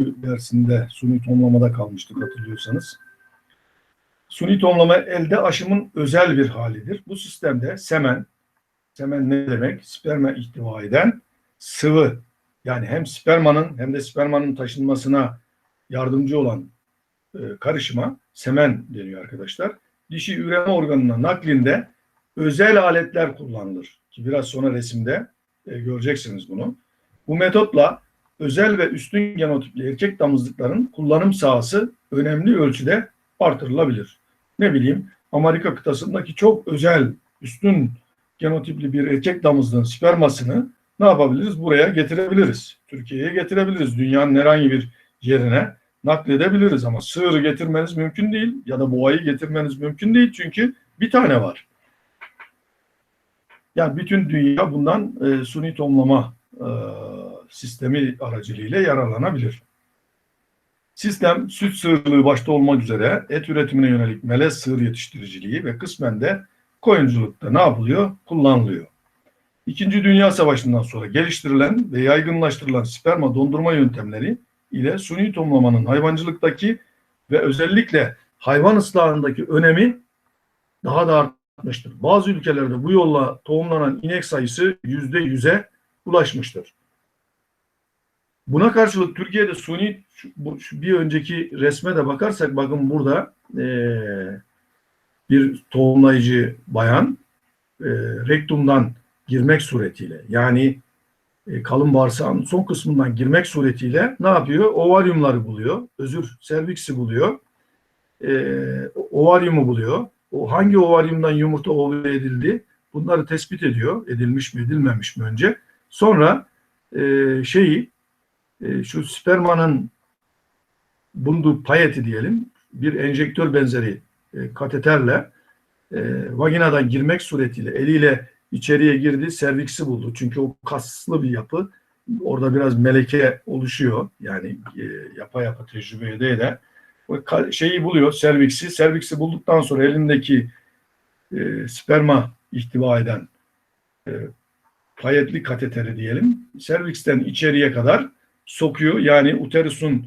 dersinde suni tohumlamada kalmıştık hatırlıyorsanız. Suni tohumlama elde aşımın özel bir halidir. Bu sistemde semen, semen ne demek? Sperma ihtiva eden sıvı yani hem spermanın hem de spermanın taşınmasına yardımcı olan e, karışıma semen deniyor arkadaşlar. Dişi üreme organına naklinde özel aletler kullanılır. Ki biraz sonra resimde e, göreceksiniz bunu. Bu metotla özel ve üstün genotipli erkek damızlıkların kullanım sahası önemli ölçüde artırılabilir. Ne bileyim Amerika kıtasındaki çok özel üstün genotipli bir erkek damızlığın spermasını ne yapabiliriz? Buraya getirebiliriz. Türkiye'ye getirebiliriz. Dünyanın herhangi bir yerine nakledebiliriz ama sığırı getirmeniz mümkün değil ya da boğayı getirmeniz mümkün değil çünkü bir tane var. Yani bütün dünya bundan e, suni tohumlama e, sistemi aracılığıyla yararlanabilir. Sistem süt sığırlığı başta olmak üzere et üretimine yönelik melez sığır yetiştiriciliği ve kısmen de koyunculukta ne yapılıyor? Kullanılıyor. İkinci Dünya Savaşı'ndan sonra geliştirilen ve yaygınlaştırılan sperma dondurma yöntemleri ile suni tohumlamanın hayvancılıktaki ve özellikle hayvan ıslahındaki önemi daha da artmıştır. Bazı ülkelerde bu yolla tohumlanan inek sayısı yüzde yüze ulaşmıştır. Buna karşılık Türkiye'de suni şu, bu, şu bir önceki resme de bakarsak bakın burada eee, bir tohumlayıcı bayan eee, rektumdan girmek suretiyle yani e, kalın bağırsağın son kısmından girmek suretiyle ne yapıyor? Ovaryumları buluyor. Özür, serviksi buluyor. E, ovaryumu buluyor. O hangi ovaryumdan yumurta ovüle edildi? Bunları tespit ediyor. Edilmiş mi, edilmemiş mi önce? Sonra e, şeyi e, şu spermanın bulunduğu payeti diyelim bir enjektör benzeri e, kateterle e, vaginadan girmek suretiyle eliyle içeriye girdi, serviksi buldu. Çünkü o kaslı bir yapı. Orada biraz meleke oluşuyor. Yani e, yapa yapa tecrübe ede ede. Şeyi buluyor, serviksi. Serviksi bulduktan sonra elindeki e, sperma ihtiva eden e, payetli kateteri diyelim. Serviksten içeriye kadar sokuyor. Yani uterusun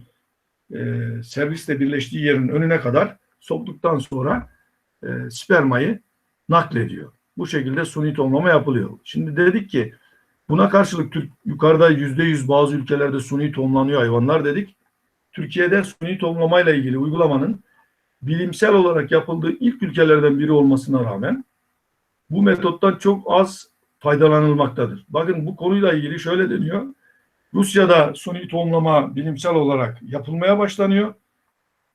e, servisle birleştiği yerin önüne kadar soktuktan sonra e, spermayı naklediyor. Bu şekilde suni tohumlama yapılıyor. Şimdi dedik ki buna karşılık Türk, yukarıda yüzde yüz bazı ülkelerde suni tohumlanıyor hayvanlar dedik. Türkiye'de suni tohumlamayla ilgili uygulamanın bilimsel olarak yapıldığı ilk ülkelerden biri olmasına rağmen bu metottan çok az faydalanılmaktadır. Bakın bu konuyla ilgili şöyle deniyor. Rusya'da suni tohumlama bilimsel olarak yapılmaya başlanıyor.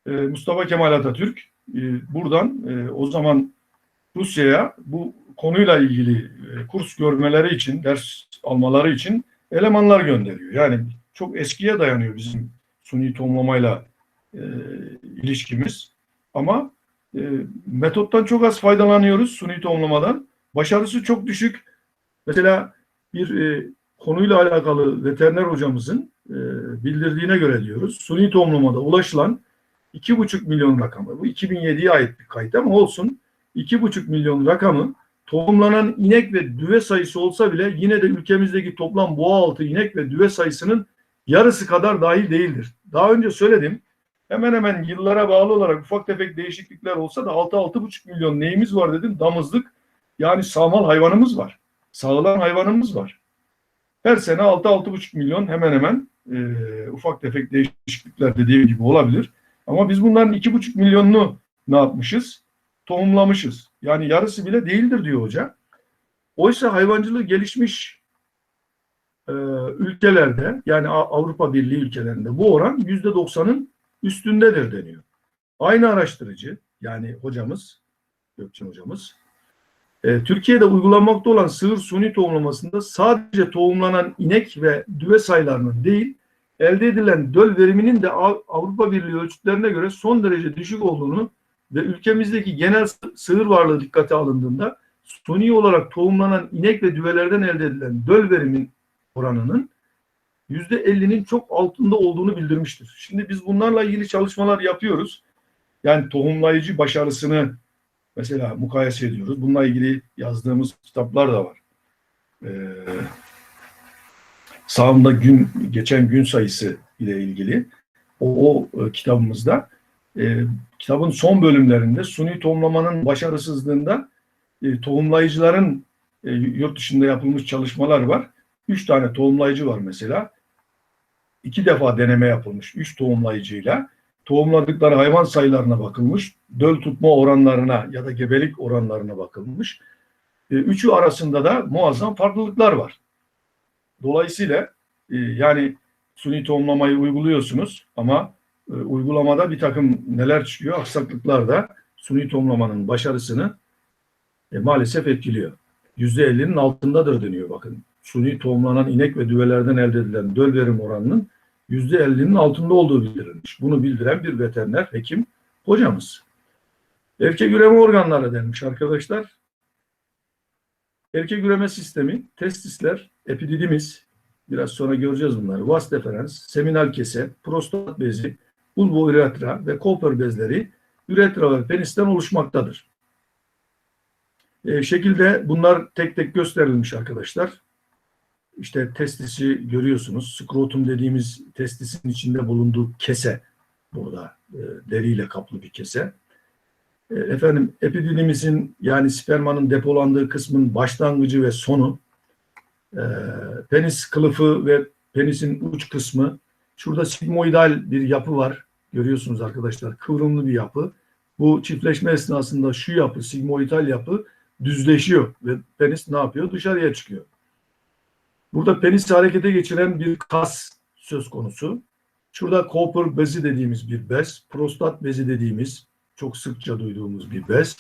Ee, Mustafa Kemal Atatürk e, buradan e, o zaman Rusya'ya bu konuyla ilgili e, kurs görmeleri için, ders almaları için elemanlar gönderiyor. Yani çok eskiye dayanıyor bizim suni tohumlamayla e, ilişkimiz. Ama e, metottan çok az faydalanıyoruz suni tohumlamadan. Başarısı çok düşük. Mesela bir e, konuyla alakalı veteriner hocamızın e, bildirdiğine göre diyoruz. Suni tohumlamada ulaşılan 2,5 milyon rakamı. Bu 2007'ye ait bir kayıt ama olsun. 2,5 milyon rakamı tohumlanan inek ve düve sayısı olsa bile yine de ülkemizdeki toplam boğaaltı inek ve düve sayısının yarısı kadar dahil değildir. Daha önce söyledim. Hemen hemen yıllara bağlı olarak ufak tefek değişiklikler olsa da 6-6,5 milyon neyimiz var dedim. Damızlık yani sağmal hayvanımız var. Sağılan hayvanımız var. Her sene 6-6,5 milyon hemen hemen e, ufak tefek değişiklikler dediğim gibi olabilir. Ama biz bunların 2,5 milyonunu ne yapmışız? tohumlamışız. Yani yarısı bile değildir diyor hoca. Oysa hayvancılığı gelişmiş e, ülkelerde yani Avrupa Birliği ülkelerinde bu oran yüzde doksanın üstündedir deniyor. Aynı araştırıcı yani hocamız Gökçen hocamız e, Türkiye'de uygulanmakta olan sığır suni tohumlamasında sadece tohumlanan inek ve düve sayılarının değil elde edilen döl veriminin de Avrupa Birliği ölçütlerine göre son derece düşük olduğunu ve ülkemizdeki genel sığır varlığı dikkate alındığında suni olarak tohumlanan inek ve düvelerden elde edilen döl verimin oranının %50'nin çok altında olduğunu bildirmiştir. Şimdi biz bunlarla ilgili çalışmalar yapıyoruz. Yani tohumlayıcı başarısını mesela mukayese ediyoruz. Bununla ilgili yazdığımız kitaplar da var. Ee, sağımda gün geçen gün sayısı ile ilgili o, o e, kitabımızda. E, kitabın son bölümlerinde suni tohumlamanın başarısızlığında e, tohumlayıcıların e, yurt dışında yapılmış çalışmalar var. Üç tane tohumlayıcı var mesela. İki defa deneme yapılmış. Üç tohumlayıcıyla tohumladıkları hayvan sayılarına bakılmış. Döl tutma oranlarına ya da gebelik oranlarına bakılmış. E, üçü arasında da muazzam farklılıklar var. Dolayısıyla e, yani suni tohumlamayı uyguluyorsunuz ama e, uygulamada bir takım neler çıkıyor? Aksaklıklar da suni tohumlamanın başarısını maalesef etkiliyor. %50'nin altındadır deniyor bakın. Suni tohumlanan inek ve düvelerden elde edilen döl verim oranının %50'nin altında olduğu bildirilmiş. Bunu bildiren bir veteriner hekim hocamız. Erkek üreme organları denmiş arkadaşlar. Erkek üreme sistemi, testisler, epididimis, biraz sonra göreceğiz bunları, vas deferens, seminal kese, prostat bezi, bulbo üretra ve Cooper bezleri üretra ve penisten oluşmaktadır. E, şekilde bunlar tek tek gösterilmiş arkadaşlar. İşte testisi görüyorsunuz. Skrotum dediğimiz testisin içinde bulunduğu kese burada e, deriyle kaplı bir kese. E, efendim epididimisin yani spermanın depolandığı kısmın başlangıcı ve sonu. E, penis kılıfı ve penisin uç kısmı. Şurada sigmoidal bir yapı var. Görüyorsunuz arkadaşlar kıvrımlı bir yapı. Bu çiftleşme esnasında şu yapı sigmoidal yapı düzleşiyor ve penis ne yapıyor? Dışarıya çıkıyor. Burada penis harekete geçiren bir kas söz konusu. Şurada Cooper bezi dediğimiz bir bez, prostat bezi dediğimiz çok sıkça duyduğumuz bir bez,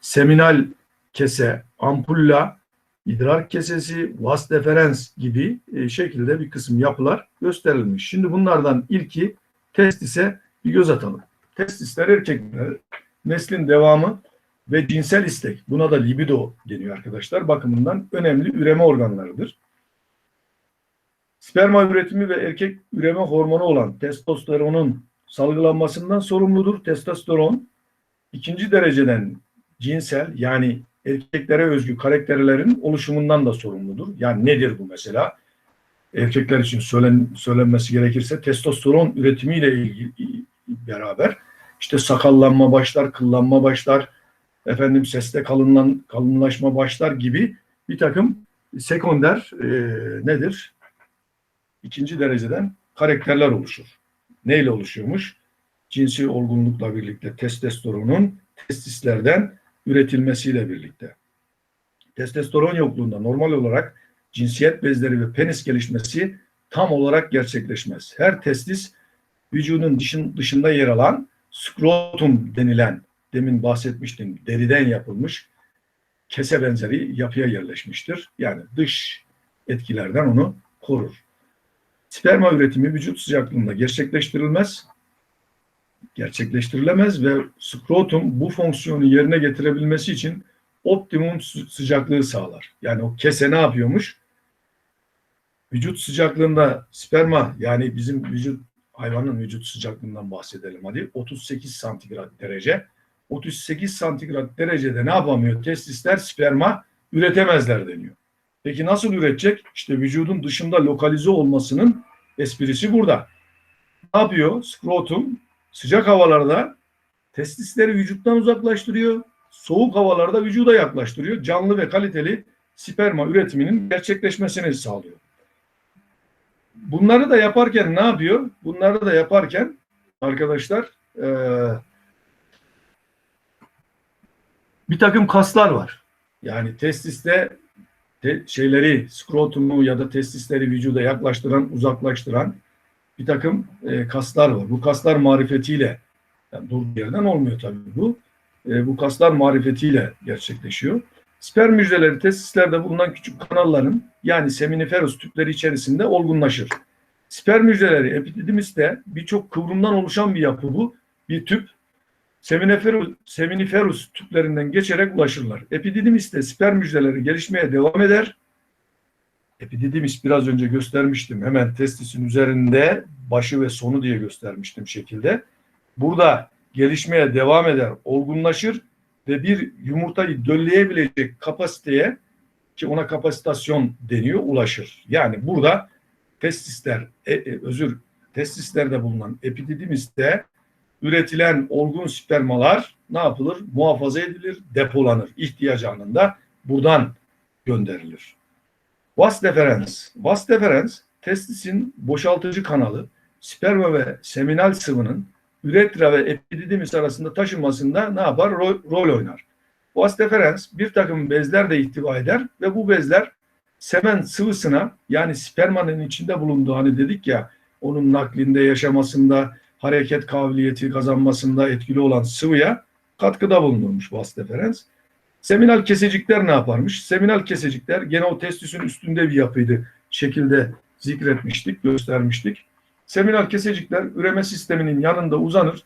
seminal kese, ampulla, idrar kesesi, vas deferens gibi e, şekilde bir kısım yapılar gösterilmiş. Şimdi bunlardan ilki testise bir göz atalım. Testisler erkekler, neslin devamı ve cinsel istek. Buna da libido deniyor arkadaşlar. Bakımından önemli üreme organlarıdır. Sperma üretimi ve erkek üreme hormonu olan testosteronun salgılanmasından sorumludur. Testosteron ikinci dereceden cinsel yani erkeklere özgü karakterlerin oluşumundan da sorumludur. Yani nedir bu mesela? Erkekler için söylen, söylenmesi gerekirse testosteron üretimiyle ilgili beraber işte sakallanma başlar, kıllanma başlar, efendim seste kalınlan, kalınlaşma başlar gibi bir takım sekonder e, nedir? İkinci dereceden karakterler oluşur. Neyle oluşuyormuş? Cinsi olgunlukla birlikte testosteronun testislerden üretilmesiyle birlikte. Testosteron yokluğunda normal olarak cinsiyet bezleri ve penis gelişmesi tam olarak gerçekleşmez. Her testis vücudun dışın, dışında yer alan skrotum denilen demin bahsetmiştim deriden yapılmış kese benzeri yapıya yerleşmiştir. Yani dış etkilerden onu korur. Sperma üretimi vücut sıcaklığında gerçekleştirilmez, gerçekleştirilemez ve skrotum bu fonksiyonu yerine getirebilmesi için optimum sıcaklığı sağlar. Yani o kese ne yapıyormuş? Vücut sıcaklığında sperma yani bizim vücut hayvanın vücut sıcaklığından bahsedelim hadi 38 santigrat derece 38 santigrat derecede ne yapamıyor? Testisler sperma üretemezler deniyor. Peki nasıl üretecek? İşte vücudun dışında lokalize olmasının esprisi burada. Ne yapıyor? Skrotum sıcak havalarda testisleri vücuttan uzaklaştırıyor. Soğuk havalarda vücuda yaklaştırıyor. Canlı ve kaliteli sperma üretiminin gerçekleşmesini sağlıyor. Bunları da yaparken ne yapıyor? Bunları da yaparken arkadaşlar eee bir takım kaslar var. Yani testiste te, şeyleri, skrotumu ya da testisleri vücuda yaklaştıran, uzaklaştıran bir takım e, kaslar var. Bu kaslar marifetiyle, yani dur yerden olmuyor tabii bu. E, bu kaslar marifetiyle gerçekleşiyor. Sperm hücreleri testislerde bulunan küçük kanalların yani seminiferus tüpleri içerisinde olgunlaşır. Sperm hücreleri epididimiste birçok kıvrımdan oluşan bir yapı bu. Bir tüp seminiferus, seminiferus tüplerinden geçerek ulaşırlar. Epididimiste sperm hücreleri gelişmeye devam eder. Epididimis biraz önce göstermiştim. Hemen testisin üzerinde başı ve sonu diye göstermiştim şekilde. Burada gelişmeye devam eder, olgunlaşır ve bir yumurtayı dölleyebilecek kapasiteye ki ona kapasitasyon deniyor ulaşır. Yani burada testisler e, e, özür testislerde bulunan epididimiste üretilen olgun spermalar ne yapılır? Muhafaza edilir, depolanır. İhtiyaç anında buradan gönderilir. Vas deferens. Vas deferens testisin boşaltıcı kanalı sperma ve seminal sıvının üretra ve epididimis arasında taşınmasında ne yapar? Rol, rol oynar. Vas deferens bir takım bezler de ihtiva eder ve bu bezler semen sıvısına yani spermanın içinde bulunduğu hani dedik ya onun naklinde yaşamasında hareket kabiliyeti kazanmasında etkili olan sıvıya katkıda bulunurmuş vas deferens. Seminal kesecikler ne yaparmış? Seminal kesecikler gene o testisin üstünde bir yapıydı. Şekilde zikretmiştik, göstermiştik. Seminal kesecikler üreme sisteminin yanında uzanır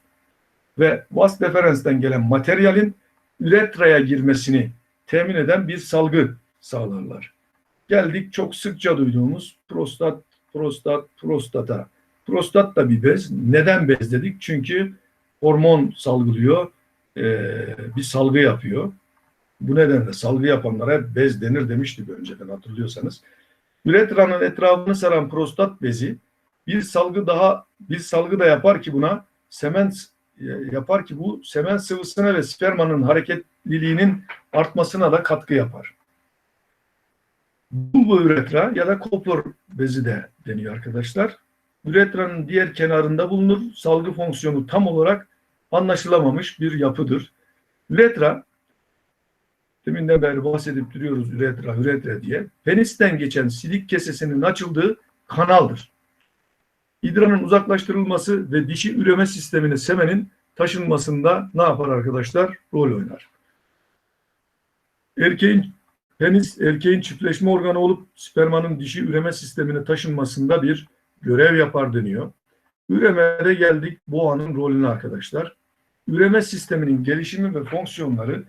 ve vas deferensten gelen materyalin üretraya girmesini temin eden bir salgı sağlarlar. Geldik çok sıkça duyduğumuz prostat, prostat, prostata. Prostat da bir bez. Neden bez dedik? Çünkü hormon salgılıyor, bir salgı yapıyor. Bu nedenle salgı yapanlara bez denir demiştik önceden hatırlıyorsanız. Üretranın etrafını saran prostat bezi bir salgı daha bir salgı da yapar ki buna semen yapar ki bu semen sıvısına ve spermanın hareketliliğinin artmasına da katkı yapar. Bu üretra ya da koplor bezi de deniyor arkadaşlar. Üretranın diğer kenarında bulunur. Salgı fonksiyonu tam olarak anlaşılamamış bir yapıdır. Üretra deminden beri bahsedip duruyoruz üretra, üretra diye. Penisten geçen silik kesesinin açıldığı kanaldır. İdrarın uzaklaştırılması ve dişi üreme sistemine semenin taşınmasında ne yapar arkadaşlar? Rol oynar. Erkeğin penis erkeğin çiftleşme organı olup spermanın dişi üreme sistemine taşınmasında bir görev yapar deniyor. Üremede geldik boğanın rolüne arkadaşlar. Üreme sisteminin gelişimi ve fonksiyonları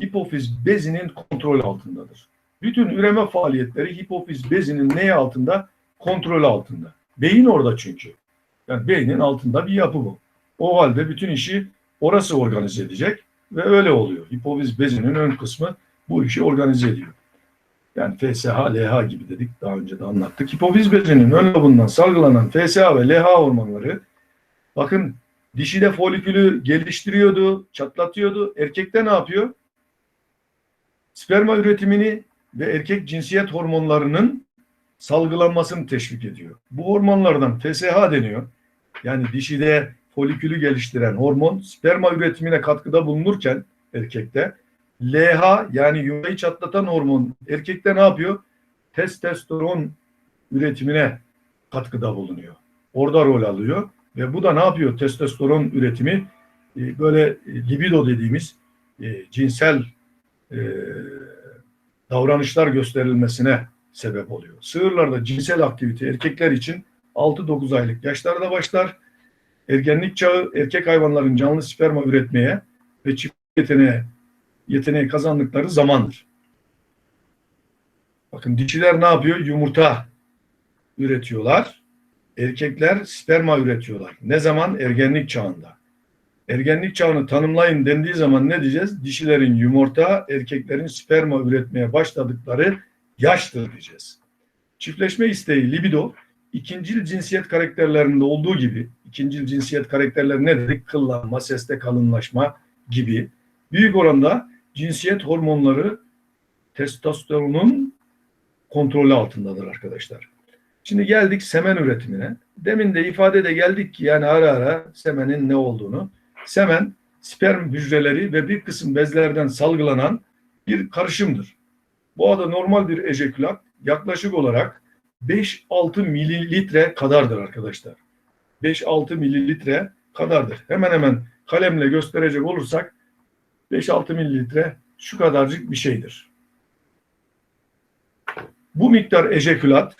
hipofiz bezinin kontrol altındadır. Bütün üreme faaliyetleri hipofiz bezinin neye altında? Kontrol altında. Beyin orada çünkü. Yani beynin altında bir yapı bu. O halde bütün işi orası organize edecek ve öyle oluyor. Hipofiz bezinin ön kısmı bu işi organize ediyor. Yani FSH, LH gibi dedik daha önce de anlattık. Hipofiz bezinin ön lobundan salgılanan FSH ve LH hormonları bakın dişide folikülü geliştiriyordu, çatlatıyordu. Erkekte ne yapıyor? Sperma üretimini ve erkek cinsiyet hormonlarının salgılanmasını teşvik ediyor. Bu hormonlardan FSH deniyor. Yani dişide folikülü geliştiren hormon sperma üretimine katkıda bulunurken erkekte LH yani yuvayı çatlatan hormon erkekte ne yapıyor? Testosteron üretimine katkıda bulunuyor. Orada rol alıyor ve bu da ne yapıyor? Testosteron üretimi e, böyle e, libido dediğimiz e, cinsel davranışlar gösterilmesine sebep oluyor. Sığırlarda cinsel aktivite erkekler için 6-9 aylık yaşlarda başlar. Ergenlik çağı erkek hayvanların canlı sperma üretmeye ve çift yeteneğe yeteneği kazandıkları zamandır. Bakın dişiler ne yapıyor? Yumurta üretiyorlar. Erkekler sperma üretiyorlar. Ne zaman? Ergenlik çağında. Ergenlik çağını tanımlayın dendiği zaman ne diyeceğiz? Dişilerin yumurta, erkeklerin sperma üretmeye başladıkları yaştır diyeceğiz. Çiftleşme isteği libido ikincil cinsiyet karakterlerinde olduğu gibi ikincil cinsiyet karakterleri ne dedik? Kıllanma, seste kalınlaşma gibi büyük oranda cinsiyet hormonları testosteronun kontrolü altındadır arkadaşlar. Şimdi geldik semen üretimine. Demin de ifade de geldik ki yani ara ara semenin ne olduğunu. Semen sperm hücreleri ve bir kısım bezlerden salgılanan bir karışımdır. Bu adı normal bir ejekülat yaklaşık olarak 5-6 mililitre kadardır arkadaşlar. 5-6 mililitre kadardır. Hemen hemen kalemle gösterecek olursak 5-6 mililitre şu kadarcık bir şeydir. Bu miktar ejekülat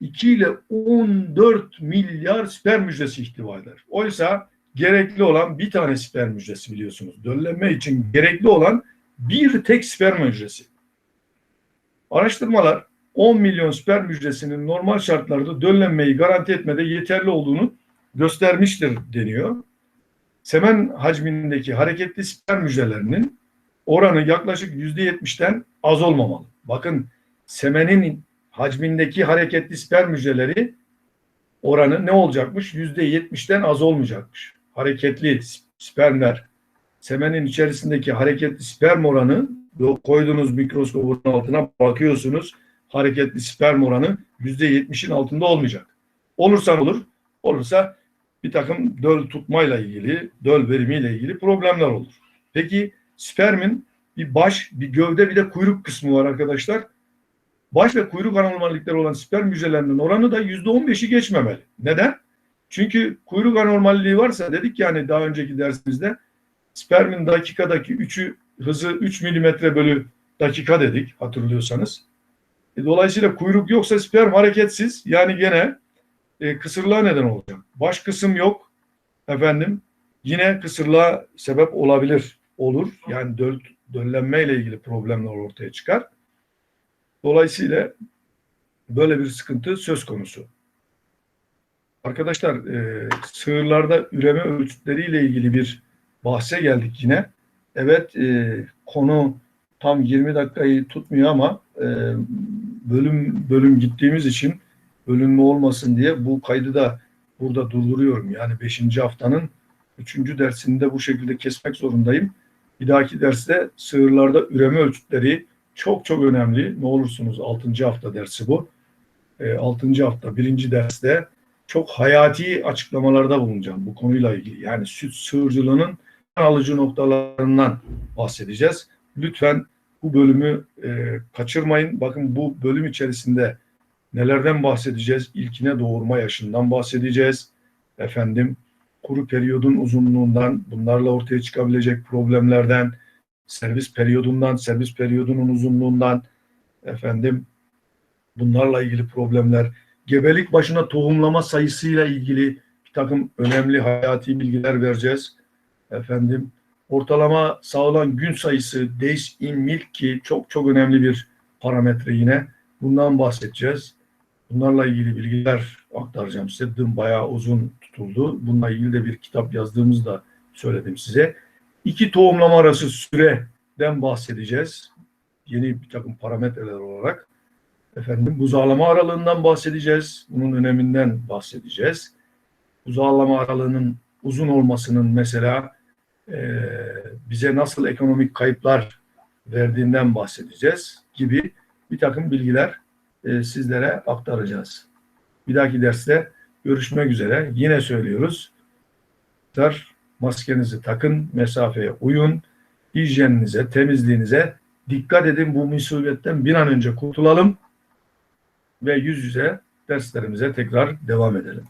2 ile 14 milyar sperm hücresi ihtiva eder. Oysa gerekli olan bir tane sperm hücresi biliyorsunuz. Döllenme için gerekli olan bir tek sperm hücresi. Araştırmalar 10 milyon sperm hücresinin normal şartlarda döllenmeyi garanti etmede yeterli olduğunu göstermiştir deniyor. Semen hacmindeki hareketli sperm hücrelerinin oranı yaklaşık yüzde yetmişten az olmamalı. Bakın semenin hacmindeki hareketli sperm hücreleri oranı ne olacakmış? %70'den az olmayacakmış. Hareketli spermler, semenin içerisindeki hareketli sperm oranı koyduğunuz mikroskopun altına bakıyorsunuz. Hareketli sperm oranı %70'in altında olmayacak. Olursa olur, olursa bir takım döl tutmayla ilgili, döl verimiyle ilgili problemler olur. Peki spermin bir baş, bir gövde bir de kuyruk kısmı var arkadaşlar. Baş ve kuyruk anormallikleri olan sperm hücrelerinin oranı da %15'i geçmemeli. Neden? Çünkü kuyruk anormalliği varsa dedik yani daha önceki dersimizde spermin dakikadaki 3'ü hızı 3 milimetre bölü dakika dedik hatırlıyorsanız. E, dolayısıyla kuyruk yoksa sperm hareketsiz yani gene e, kısırlığa neden olacak. Baş kısım yok efendim yine kısırlığa sebep olabilir olur. Yani döl, döllenme ile ilgili problemler ortaya çıkar. Dolayısıyla böyle bir sıkıntı söz konusu. Arkadaşlar e, sığırlarda üreme ölçütleriyle ilgili bir bahse geldik yine. Evet e, konu tam 20 dakikayı tutmuyor ama e, bölüm bölüm gittiğimiz için bölünme olmasın diye bu kaydı da burada durduruyorum. Yani 5. haftanın 3. dersinde bu şekilde kesmek zorundayım. Bir dahaki derste sığırlarda üreme ölçütleri çok çok önemli. Ne olursunuz 6. hafta dersi bu. E, 6. hafta 1. derste çok hayati açıklamalarda bulunacağım bu konuyla ilgili. Yani süt sığırcılığının alıcı noktalarından bahsedeceğiz. Lütfen bu bölümü e, kaçırmayın. Bakın bu bölüm içerisinde nelerden bahsedeceğiz? İlkine doğurma yaşından bahsedeceğiz. Efendim kuru periyodun uzunluğundan, bunlarla ortaya çıkabilecek problemlerden, servis periyodundan, servis periyodunun uzunluğundan, efendim bunlarla ilgili problemler, gebelik başına tohumlama sayısıyla ilgili bir takım önemli hayati bilgiler vereceğiz. Efendim ortalama sağlanan gün sayısı days in milk ki çok çok önemli bir parametre yine. Bundan bahsedeceğiz. Bunlarla ilgili bilgiler aktaracağım size. Dün bayağı uzun tutuldu. Bununla ilgili de bir kitap yazdığımızı da söyledim size. İki tohumlama arası süreden bahsedeceğiz. Yeni bir takım parametreler olarak. Efendim buzağlama aralığından bahsedeceğiz. Bunun öneminden bahsedeceğiz. Buzağlama aralığının uzun olmasının mesela e, bize nasıl ekonomik kayıplar verdiğinden bahsedeceğiz gibi bir takım bilgiler e, sizlere aktaracağız. Bir dahaki derste görüşmek üzere. Yine söylüyoruz. Maskenizi takın, mesafeye uyun, hijyeninize, temizliğinize dikkat edin. Bu musibetten bir an önce kurtulalım ve yüz yüze derslerimize tekrar devam edelim.